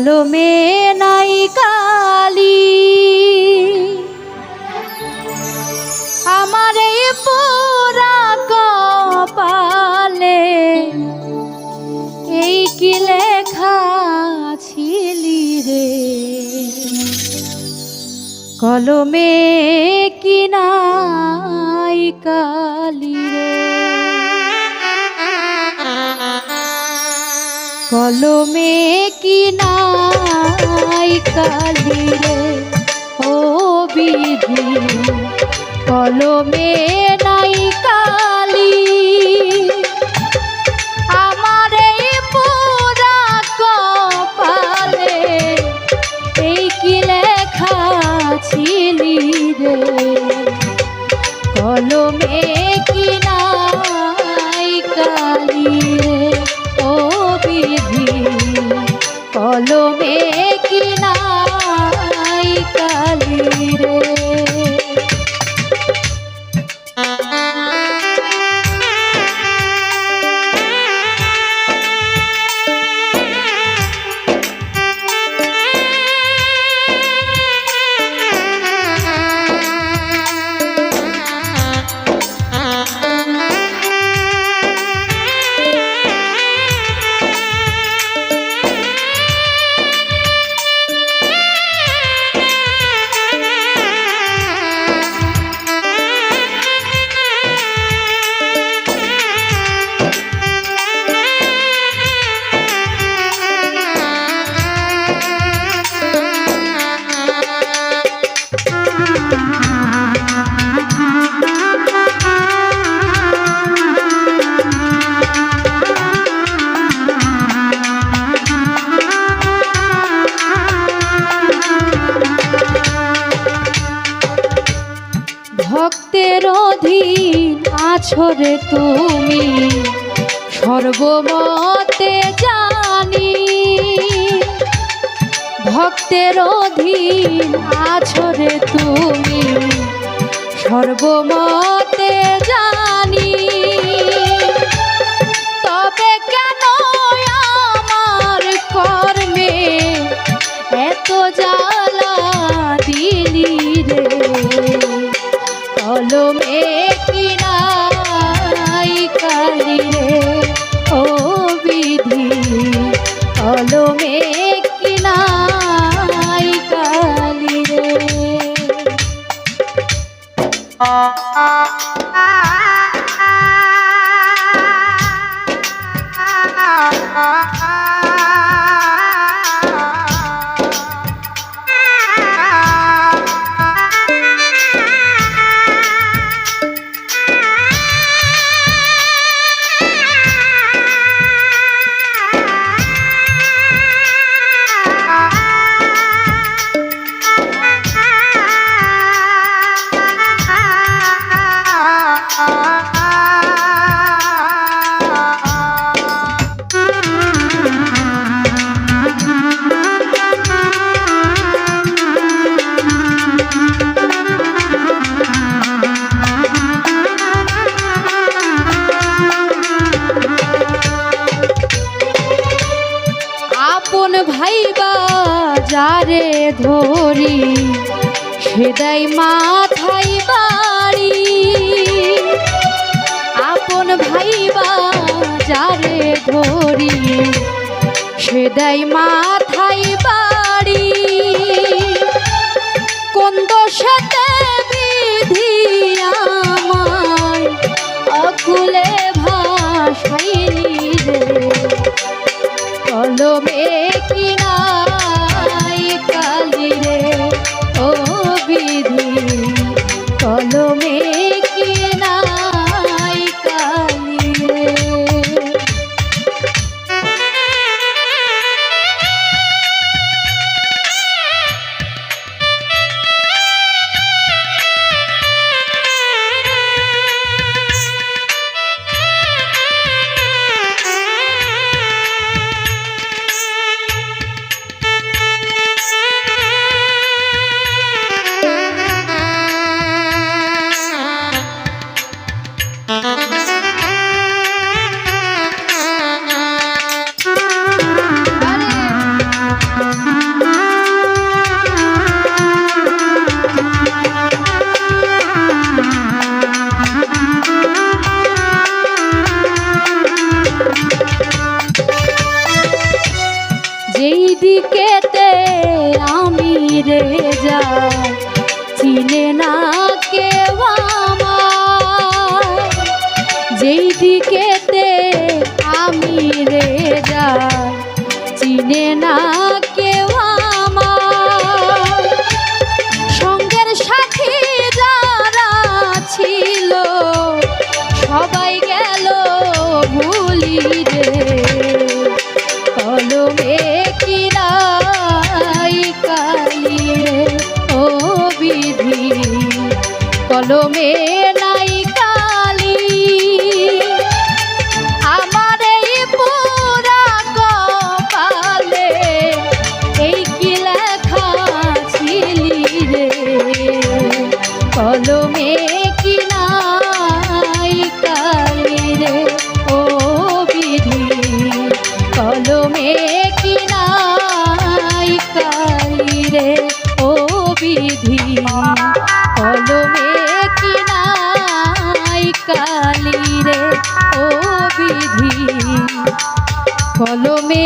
কলমে নাই কালি। আমার এই পোড়া কপালে এই কি লেখা ছিলি রে? কলমে কি নাই কালি রে? কলমে কি নাই কালি রে? ও বিধি, কলমে নাই কালি। আমার এই পুরা কপালে এই কি লেখা ছিলি রে? কলমে কি নাই আছো তুমি সর্বমতে জানি। ভক্তের অধীন আছো রে তুমি সর্বমতে জানি। তবে কেন আমার কর্মে এত জ্বালা আপন ভাইবা যারে ধরি, সেদাই মাথায় বাড়ি। আপন ভাইবা যারে ধরি, সেদাই মাথায় বাড়ি। কোন দোষতে বিধি আমায়, অকুলে ভাসাইনি রে। কলমে কলমে কলমে